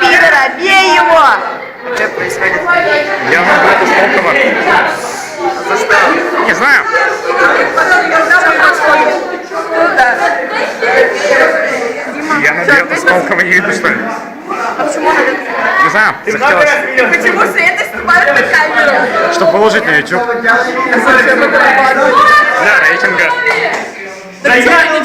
Пидора, бей его! Что это ли? А почему надо? Не знаю, захотелось. Почему Света снимает камеру? Чтобы выложить на YouTube для рейтинга. Да я не